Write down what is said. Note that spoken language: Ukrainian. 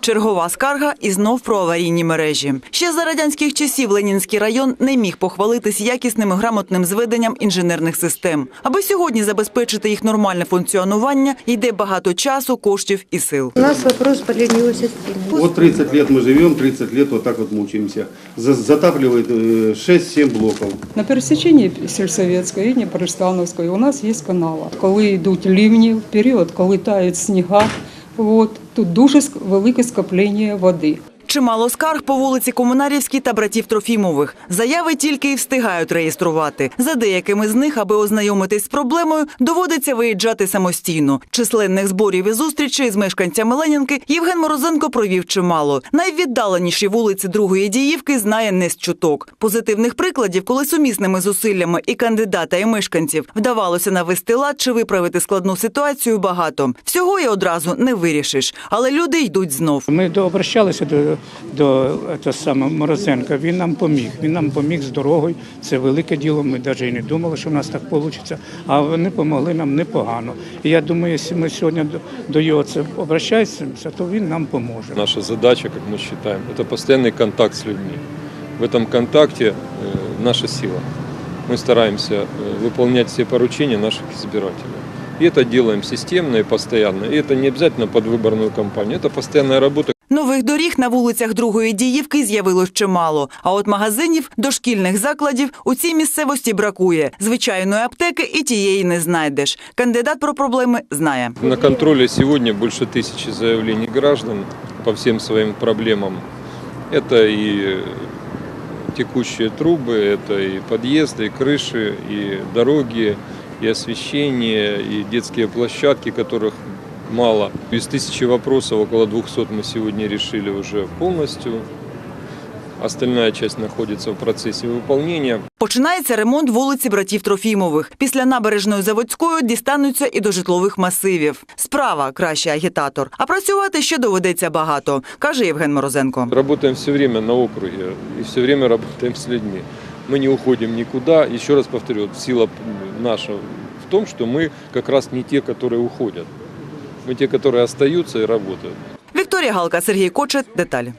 Чергова скарга і знов про аварійні мережі. Ще за радянських часів Ленінський район не міг похвалитись якісним і грамотним зведенням інженерних систем. Аби сьогодні забезпечити їх нормальне функціонування, йде багато часу, коштів і сил. У нас вопрос по линии системы. Вот 30 лет мы живем, 30 лет вот так вот мучаемся. За- Затапливает э, 6-7 блоков. На пересеченні Сільсоветської і Дніпростанівської у нас є канала. Коли йдуть лівні, в період, коли тають сніга, от, тут дуже велике скоплення води. Чимало скарг по вулиці Комунарівській та братів Трофімових. Заяви тільки і встигають реєструвати. За деякими з них, аби ознайомитись з проблемою, доводиться виїжджати самостійно. Численних зборів і зустрічей з мешканцями Ленінки Євген Морозенко провів чимало. Найвіддаленіші вулиці Другої Діївки знає не з чуток. Позитивних прикладів, коли сумісними зусиллями і кандидата, і мешканців вдавалося навести лад чи виправити складну ситуацію, багато. Всього і одразу не вирішиш, але люди йдуть знов. Ми до- обращалися до, до того самого Морозенка. Він нам поміг. Він нам поміг з дорогою. Це велике діло. Ми навіть і не думали, що в нас так вийде. А вони допомогли нам непогано. І я думаю, якщо ми сьогодні до, до його це обращаємося, то він нам поможе. Наша задача, как мы считаем, это постоянный контакт с людьми. В этом контакте э, наша сила. Мы стараемся э, выполнять все поручения наших избирателей. И это делаем системно и постоянно. И это не обязательно под выборную кампанию, это постоянная работа. Нових доріг на вулицях Другої Діївки з'явилось чимало. А от магазинів, дошкільних закладів у цій місцевості бракує. Звичайної аптеки і тієї не знайдеш. Кандидат про проблеми знає. На контроле сегодня больше тысячи заявлений граждан по всем своим проблемам. Это и текущие трубы, это и подъезды, и крыши, и дороги, и освещение, и детские площадки, которых мало. Из тысячи вопросов около 200 мы сегодня решили уже полностью. Остальная часть находится в процессе выполнения. Починається ремонт вулиці братів Трофімових. Після набережної Заводської дістануться і до житлових масивів. Справа краще агітатор. А працювати ще доведеться багато, каже Євген Морозенко. Работаем все время на округе и все время работаем с людьми. Мы не уходим никуда. Еще раз повторю, вот сила наша в том, что мы как раз не те, которые уходят. Мы те, которые остаются и работают. Вікторія Галка, Сергій Кочет. Деталі.